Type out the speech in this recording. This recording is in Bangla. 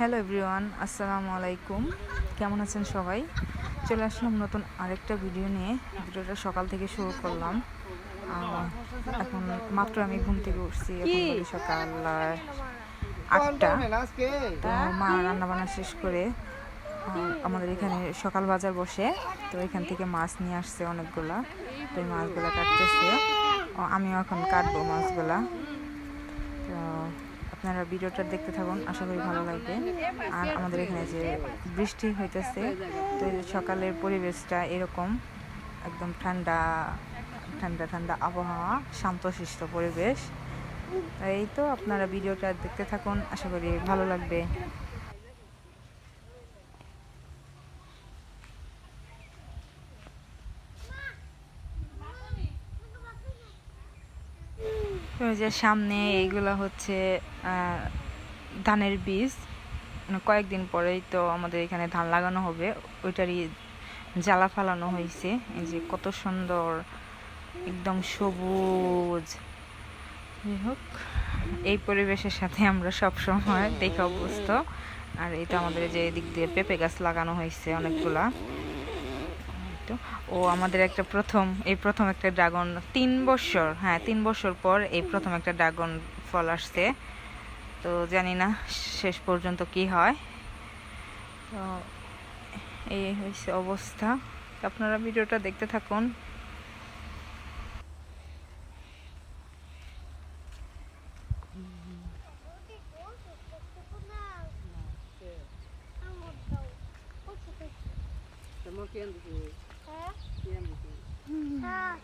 হ্যালো এভরিওয়ান আসসালামু আলাইকুম। কেমন আছেন সবাই? চলে আসলাম নতুন আরেকটা ভিডিও নিয়ে। ভিডিওটা সকাল থেকে শুরু করলাম। এখন মাত্র আমি ঘুম থেকে উঠছি এখন সকাল আটটা। তো মা রান্না বান্না শেষ করে আমাদের এখানে সকাল বাজার বসে। তো এখান থেকে মাছ নিয়ে আসছে অনেকগুলা। তো এই মাছগুলা কাটতেছে। ও, আমিও এখন কাটবো মাছগুলা। আপনারা ভিডিওটা দেখতে থাকুন, আশা করি ভালো লাগবে। আর আমাদের এখানে যে বৃষ্টি হইতেছে, তো সকালের পরিবেশটা এরকম, একদম ঠান্ডা ঠান্ডা ঠান্ডা আবহাওয়া, শান্তশিষ্ট পরিবেশ। এই তো আপনারা ভিডিওটা দেখতে থাকুন, আশা করি ভালো লাগবে। এই যে সামনে এইগুলো হচ্ছে ধানের বীজ। মানে কয়েকদিন পরেই তো আমাদের এখানে ধান লাগানো হবে। ওইটারই জ্বালা ফালানো হয়েছে। এই যে কত সুন্দর, একদম সবুজ। যাই হোক, এই পরিবেশের সাথে আমরা সব সময় দেখে অভ্যস্ত। আর এটা আমাদের যে এদিক দিয়ে পেঁপে গাছ লাগানো হয়েছে অনেকগুলা। একটু ও আমাদের একটা প্রথম এই প্রথম একটা ড্রাগন তিন বছর হ্যাঁ তিন বছর পর এই প্রথম একটা ড্রাগন ফল আসছে তো জানি না শেষ পর্যন্ত কি হয় তো এই হয়েছে অবস্থা আপনারা ভিডিওটা দেখতে থাকুন Estamos. 嗯。